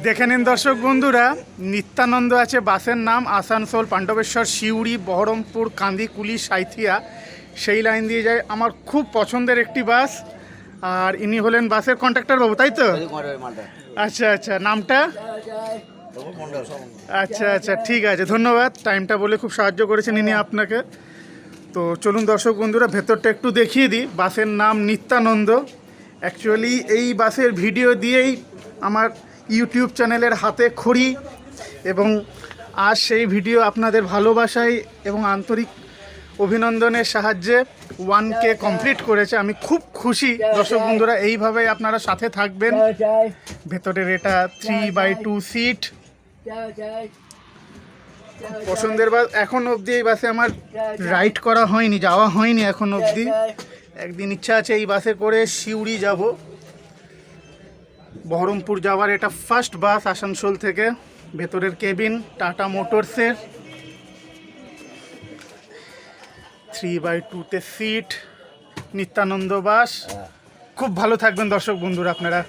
দেখে নিন দর্শক বন্ধুরা নিত্যানন্দ আছে বাসের নাম আসানসোল পাণ্ডবেশ্বর সিউড়ি বহরমপুর কান্দিকুলি সাঁইথিয়া। সেই লাইন দিয়ে যায় আমার খুব পছন্দের একটি বাস আর ইনি হলেন বাসের কন্ট্রাক্টর বাবু তাই তো? আচ্ছা আচ্ছা নামটা? আচ্ছা আচ্ছা ঠিক আছে ধন্যবাদ। টাইমটা বলে খুব সাহায্য করেছেন ইনি আপনাকে। তো চলুন দর্শক বন্ধুরা ভেতরটা একটু দেখিয়ে দিই। বাসের নাম নিত্যানন্দ। অ্যাকচুয়ালি এই বাসের ভিডিও দিয়েই আমার ইউটিউব চ্যানেলের হাতে খড়ি এবং আজ সেই ভিডিও আপনাদের ভালোবাসায় এবং আন্তরিক অভিনন্দনের সাহায্যে ওয়ান কে কমপ্লিট করেছে। আমি খুব খুশি। দর্শক বন্ধুরা, এইভাবে আপনারা সাথে থাকবেন। ভেতরের এটা থ্রি বাই টু সিট পছন্দের বাস। এখন অবধি এই বাসে আমার রাইড করা হয়নি, যাওয়া হয়নি এখন অবধি। একদিন ইচ্ছা আছে এই বাসে করে সিউড়ি যাব। বহরমপুর যাওয়ার এটা ফার্স্ট বাস আসানসোল থেকে। ভেতরের কেবিন টাটা মোটরসের থ্রি বাই টুতে সিট নিত্যানন্দ বাস। খুব ভালো থাকবেন দর্শক বন্ধুরা আপনারা।